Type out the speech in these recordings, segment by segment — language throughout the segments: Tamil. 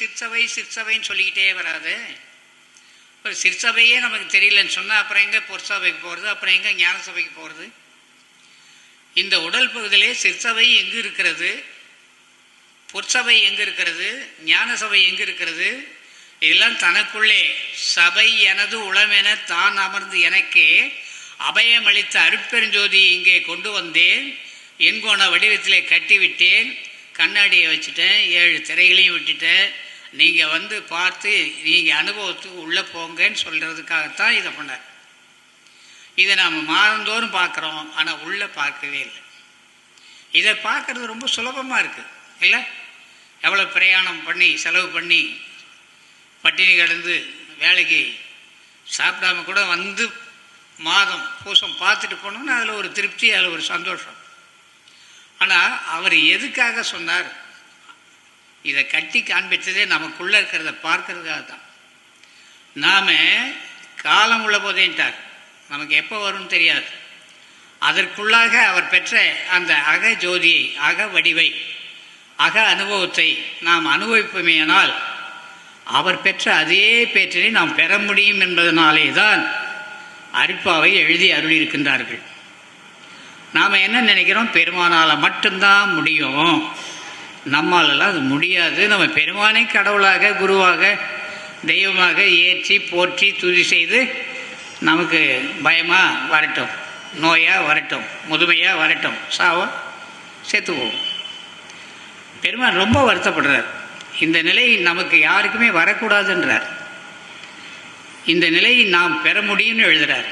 சிற்சபை சிற்சபைன்னு சொல்லிக்கிட்டே வராது. ஒரு சிற்சபையே நமக்கு தெரியலன்னு சொன்னால் அப்புறம் எங்கே பொற்சபைக்கு போகிறது அப்புறம் எங்கே ஞான சபைக்கு போகிறது இந்த உடல் பகுதியிலே சிற்சபை எங்கே இருக்கிறது? பொற்சபை எங்கே இருக்கிறது? ஞான சபை எங்கே இருக்கிறது? இதெல்லாம் தனக்குள்ளே சபை எனது உளமென தான் அமர்ந்து எனக்கே அபயமளித்த அருட்பெருஞ்சோதி இங்கே கொண்டு வந்தேன். என்கோண வடிவத்திலே கட்டிவிட்டேன். கண்ணாடியை வச்சுட்டேன். ஏழு திரைகளையும் விட்டுட்டேன். நீங்கள் வந்து பார்த்து நீங்கள் அனுபவத்துக்கு உள்ளே போங்கன்னு சொல்கிறதுக்காகத்தான் இதை பண்ணார். இதை நாம் மாதந்தோறும் பார்க்குறோம் ஆனால் உள்ளே பார்க்கவே இல்லை. இதை பார்க்குறது ரொம்ப சுலபமாக இருக்குது இல்லை? எவ்வளோ பிரயாணம் பண்ணி செலவு பண்ணி பட்டினி கிடந்து வேலைக்கு சாப்பிடாம கூட வந்து மாதம் பூசம் பார்த்துட்டு போனோம்னா அதில் ஒரு திருப்தி அதில் ஒரு சந்தோஷம். ஆனால் அவர் எதுக்காக சொன்னார்? இதை கட்டி காண்பித்ததே நமக்குள்ளே இருக்கிறத பார்க்கறதுக்காக தான். நாம் காலம் உள்ள போதேன்ட்டார். நமக்கு எப்போ வரும்னு தெரியாது. அதற்குள்ளாக அவர் பெற்ற அந்த அக ஜோதியை அக வடிவை அக அனுபவத்தை நாம் அனுபவிப்போமேயானால் அவர் பெற்ற அதே பேற்றினை நாம் பெற முடியும் என்பதனாலே தான் அரிப்பாவை எழுதி அருளியிருக்கின்றார்கள். நாம் என்ன நினைக்கிறோம்? பெருமானால் மட்டும்தான் முடியும். நம்மாலெல்லாம் அது முடியாது. நம்ம பெருமானை கடவுளாக குருவாக தெய்வமாக ஏற்றி போற்றி துதி செய்து நமக்கு பயமாக வரட்டும். நோயாக வரட்டும். முதுமையாக வரட்டும். சாவா? சேர்த்துக்குவோம் பெருமான் ரொம்ப வருத்தப்படுறார். இந்த நிலை நமக்கு யாருக்குமே வரக்கூடாதுன்றார். இந்த நிலையை நாம் பெற முடியும்னு எழுதுகிறார்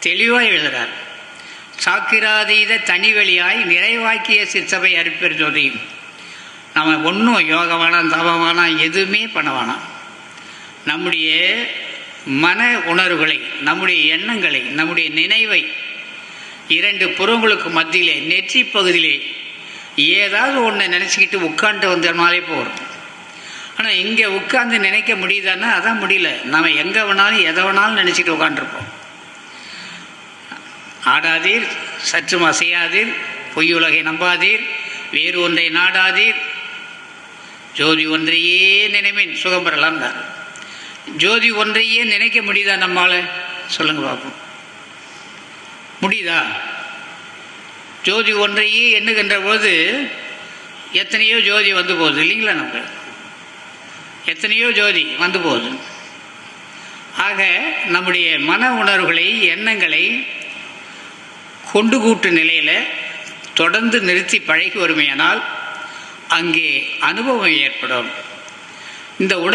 தெளிவாக எழுதுகிறார் சாக்கிராதீத தனிவெளியாய் நிறைவாக்கிய சிற்சபை அருப்பெருஜோதியும் நம்ம ஒன்றும் யோக வேணாம் தவம் வேணாம் எதுவுமே பண்ண வேணாம். நம்முடைய மன உணர்வுகளை நம்முடைய எண்ணங்களை நம்முடைய நினைவை இரண்டு புறங்களுக்கு மத்தியிலே நெற்றி பகுதியிலே ஏதாவது ஒன்று நினச்சிக்கிட்டு உட்காந்து வந்தோம்னாலே போகிறோம் ஆனால் இங்கே உட்காந்து நினைக்க முடியுதான்னா அதான் முடியல. நம்ம எங்கே வேணாலும் எதை வேணாலும் நினச்சிட்டு உட்காந்துருப்போம் ஆடாதீர் சற்றும் அசையாதீர் பொய்யுலகை நம்பாதீர் வேறு ஒன்றை நாடாதீர். ஜோதி ஒன்றையே நினைமேன் சுகம் பெறலாம் தான். ஜோதி ஒன்றையே நினைக்க முடியுதா நம்மால்? சொல்லுங்க பார்ப்போம் முடியுதா? ஜோதி ஒன்றையே எண்ணுகின்ற போது எத்தனையோ ஜோதி வந்து போகுது இல்லைங்களா நமக்கு? எத்தனையோ ஜோதி வந்து போகுது. ஆக நம்முடைய மன உணர்வுகளை எண்ணங்களை கொண்டு கூட்டு நிலையில் தொடர்ந்து நிறுத்தி பழகி வருமையானால் அங்கே அனுபவம் ஏற்படும். இந்த உடல்